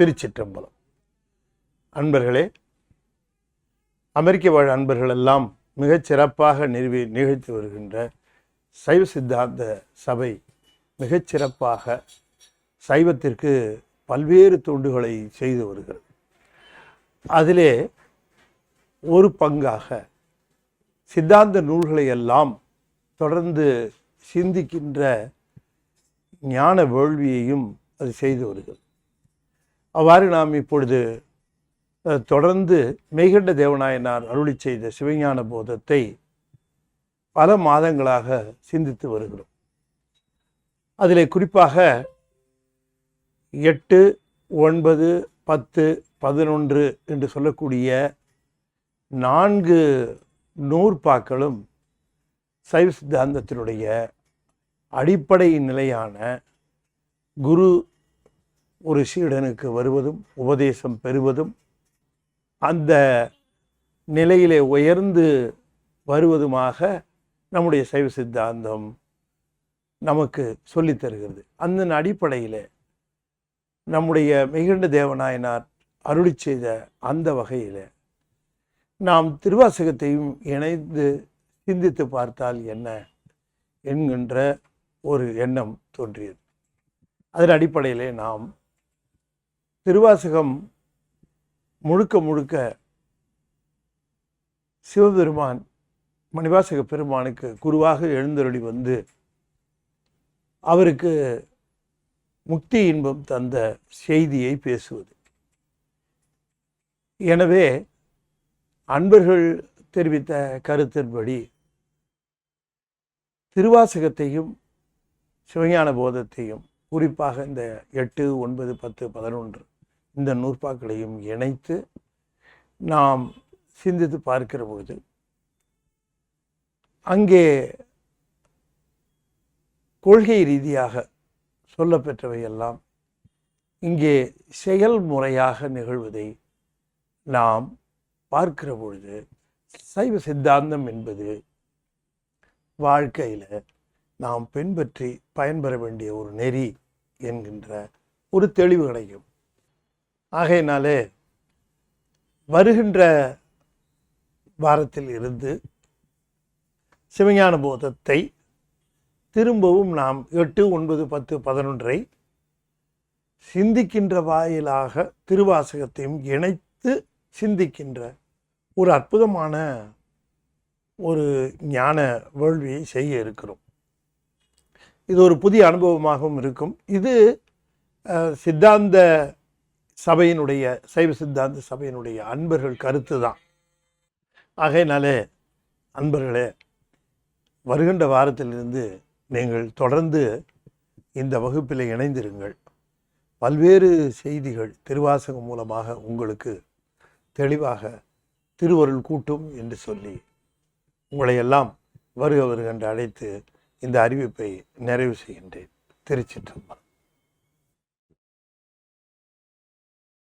திருச்சிற்றம்பலம். அன்பர்களே அமெரிக்க வாழ் அன்பர்களெல்லாம் மிகச் சிறப்பாக நிறுவி நிகழ்த்தி வருகின்ற சைவ சித்தாந்த சபை மிகச் சிறப்பாக சைவத்திற்கு பல்வேறு தொண்டுகளை செய்து வருகிறது. அதிலே ஒரு பங்காக சித்தாந்த நூல்களை எல்லாம் தொடர்ந்து சிந்திக்கின்ற ஞான வேள்வியையும் அது செய்து வருகிறது. அவ்வாறு நாம் இப்பொழுது தொடர்ந்து மெய்கண்ட தேவநாயனார் அருளி செய்த சிவஞான போதத்தை பல மாதங்களாக சிந்தித்து வருகிறோம். அதில் குறிப்பாக எட்டு ஒன்பது பத்து பதினொன்று என்று சொல்லக்கூடிய நான்கு நூற்பாக்களும் சைவ சித்தாந்தத்தினுடைய அடிப்படை நிலையான குரு ஒரு சீடனுக்கு வருவதும் உபதேசம் பெறுவதும் அந்த நிலையிலே உயர்ந்து வருவதுமாக நம்முடைய சைவ சித்தாந்தம் நமக்கு சொல்லித்தருகிறது அந்த அடிப்படையில் நம்முடைய மிகுண்ட தேவநாயனார் அருளி செய்த அந்த வகையில் நாம் திருவாசகத்தையும் இணைந்து சிந்தித்து பார்த்தால் என்ன என்கின்ற ஒரு எண்ணம் தோன்றியது. அதன் அடிப்படையிலே நாம் திருவாசகம் முழுக்க முழுக்க சிவபெருமான் மணிவாசக பெருமானுக்கு குருவாக எழுந்தருளி வந்து அவருக்கு முக்தி இன்பம் தந்த செய்தியை பேசுவது. எனவே அன்பர்கள் தெரிவித்த கருத்தின்படி திருவாசகத்தையும் சிவஞான போதத்தையும் குறிப்பாக இந்த எட்டு ஒன்பது பத்து பதினொன்று இந்த நூற்பாக்களையும் இணைத்து நாம் சிந்தித்து பார்க்கிற பொழுது அங்கே கொள்கை ரீதியாக சொல்லப்பெற்றவையெல்லாம் இங்கே செயல்முறையாக நிகழ்வதை நாம் பார்க்கிற பொழுது சைவ சித்தாந்தம் என்பது வாழ்க்கையில் நாம் பின்பற்றி பயன்பெற வேண்டிய ஒரு நெறி என்கின்ற ஒரு தெளிவு கிடைக்கும் ஆகையினாலே வருகின்ற வாரத்தில் இருந்து சிவஞான போதத்தை திரும்பவும் நாம் எட்டு ஒன்பது பத்து பதினொன்றை சிந்திக்கின்ற வாயிலாக திருவாசகத்தையும் இணைத்து சிந்திக்கின்ற ஒரு அற்புதமான ஒரு ஞான வேள்வியை செய்ய இருக்கிறோம். இது ஒரு புதிய அனுபவமாகவும் இருக்கும். இது சித்தாந்த சபையினுடைய சைவ சித்தாந்த சபையினுடைய அன்பர்கள் கருத்து தான் ஆகையினாலே அன்பர்களே வருகின்ற வாரத்திலிருந்து நீங்கள் தொடர்ந்து இந்த வகுப்பில் இணைந்திருங்கள். பல்வேறு செய்திகள் திருவாசகம் மூலமாக உங்களுக்கு தெளிவாக திருவருள் கூட்டும் என்று சொல்லி உங்களை எல்லாம் வருக வருக என்று அழைத்து இந்த அறிவிப்பை நிறைவு செய்கின்றேன். திருச்சிற்றம்பலம்.